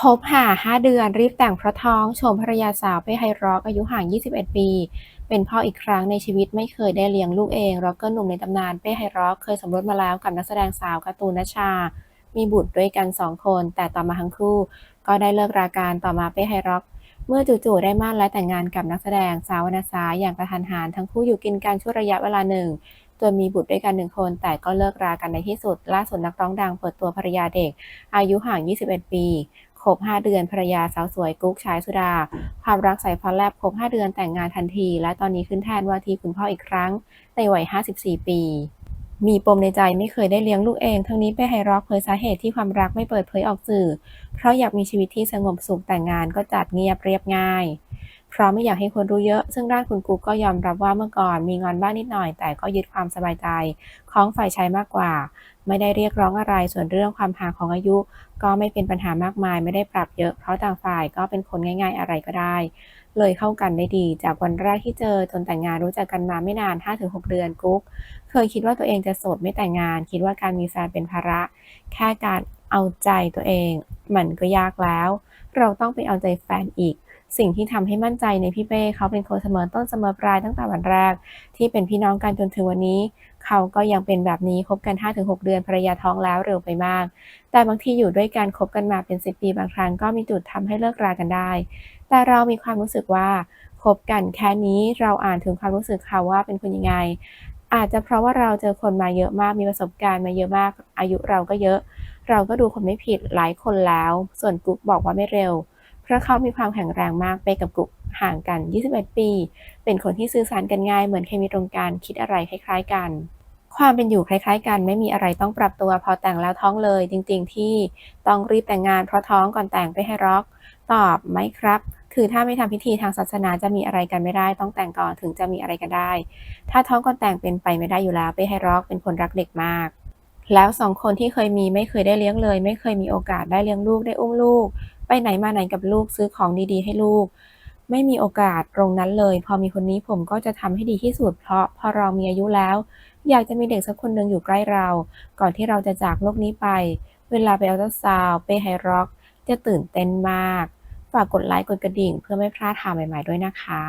คบหา 5 เดือนรีบแต่งเพราะท้องโฉมภรรยาสาวเป้ไฮร็อกอายุห่าง 21 ปี เป็นพ่ออีกครั้งในชีวิตไม่เคยได้เลี้ยงลูกเองร็อกเกอร์หนุ่มในตำนานเป้ไฮร็อกเคยสมรสมาแล้วกับนักแสดงสาวการ์ตูนณชา มีบุตรด้วยกัน 2 คน แต่ต่อมาทั้งคู่ ก็ได้เลิกรากันต่อมาเป้ไฮร็อกเมื่อจู่ๆได้มั่นและแต่งงานกับนักแสดงสาววรรณสาอย่างกระทันหันทั้งคู่อยู่กินกันช่วระยะเวลาหนึ่งจนมีบุตรด้วยกันหนึ่งคน แต่ก็เลิกรากันในที่สุด ล่าสุดนักร้องดังเปิดตัวภรรยาเด็ก อายุห่าง 21 ปี คบ5 เดือนภรรยาสาวสวยกุ๊กชายสุดา ความรักสายฟ้าแลบครบ 5 เดือนแต่งงานทันที และตอนนี้ขึ้นแท่นว่าที่คุณพ่ออีกครั้ง ในวัย 54 ปี มีปมในใจไม่เคยได้เลี้ยงลูกเอง ทั้งนี้เป้ไฮร็อกเผยสาเหตุที่ความรักไม่เปิดเผยออกสื่อ เพราะอยากมีชีวิตที่สงบสุขแต่งงานก็จัดเงียบเรียบง่าย เพราะไม่อยากให้คนรู้เยอะ ซึ่งด้านคุณกุ๊กก็ยอมรับว่าเมื่อก่อนมีงอนบ้างนิดหน่อย แต่ก็ยึดความสบายใจของฝ่ายชายมากกว่า ไม่ได้เรียกร้องอะไร ส่วนเรื่องความห่างของอายุ ก็ไม่เป็นปัญหามากมาย ไม่ได้ปรับเยอะ เพราะต่างฝ่ายก็เป็นคนง่าย ๆ อะไรก็ได้ เลยเข้ากันได้ดี จากวันแรกที่เจอจนแต่งงานรู้จักกันมาไม่นาน 5-6 เดือนกุ๊ก เคยคิดว่าตัวเองจะโสดไม่แต่งงาน คิดว่าการมีแฟนเป็นภาระ แค่การเอาใจตัวเอง มันก็ยากแล้ว เราต้องไปเอาใจแฟนอีก สิ่งที่ทำให้มั่นใจในพี่เป้เขาเป็นคนเสมอต้นเสมอปลายตั้งแต่วันแรก ที่เป็นพี่น้องกันจนถึงวันนี้ เขาก็ยังเป็นแบบนี้คบกัน 5-6 เดือนภรรยาท้องแล้วเร็วไปมาก แต่บางทีอยู่ด้วยกันคบกันมาเป็น 10 ปีบางครั้งก็มีจุดทำให้เลิกรากันได้ แต่เรามีความรู้สึกว่าคบกันแค่นี้เราอ่านถึงความรู้สึกเขาว่าเป็นคนยังไง อาจจะเพราะว่าเราเจอคนมาเยอะมากมีประสบการณ์มาเยอะมาก อายุเราก็เยอะ เราก็ดูคนไม่ผิดหลายคนแล้ว ส่วนกุ๊กบอกว่าไม่เร็ว เพราะเขามีความแข็งแรงมากเป้กับกุ๊กห่างกัน 21 ปี เป็นคนที่สื่อสารกันง่าย เหมือนเคมีตรงกันคิดอะไรคล้าย ๆ กัน ความเป็นอยู่คล้ายๆ กันไม่มีอะไรต้องปรับตัวพอแต่งแล้วท้องเลย จริงๆ ที่ต้องรีบแต่งงานเพราะท้องก่อนแต่งเป้ไฮร็อก ตอบไหมครับ คือถ้าไม่ทำพิธีทางศาสนาจะมีอะไรกันไม่ได้ ต้องแต่งก่อนถึงจะมีอะไรกันได้ ถ้าท้องก่อนแต่งเป็นไปไม่ได้อยู่แล้วเป้ไฮร็อกเป็นคนรักเด็กมากแล้วสองคนที่เคยมีไม่เคยได้เลี้ยงเลย ไม่เคยมีโอกาสได้เลี้ยงลูกได้อุ้มลูก ไปไหนมาไหนกับลูกซื้อของดีๆ ให้ลูก ไม่มีโอกาสตรงนั้นเลย พอมีคนนี้ผมก็จะทำให้ดีที่สุด เพราะพอเรามีอายุแล้ว อยากจะมีเด็กสักคนหนึ่งอยู่ใกล้เรา ก่อนที่เราจะจากโลกนี้ไป เวลาไปอัลตราซาวด์เป้ไฮร็อก จะตื่นเต้นมาก ฝากกดไลค์กดกระดิ่ง เพื่อไม่พลาดข่าวใหม่ ๆด้วยนะคะ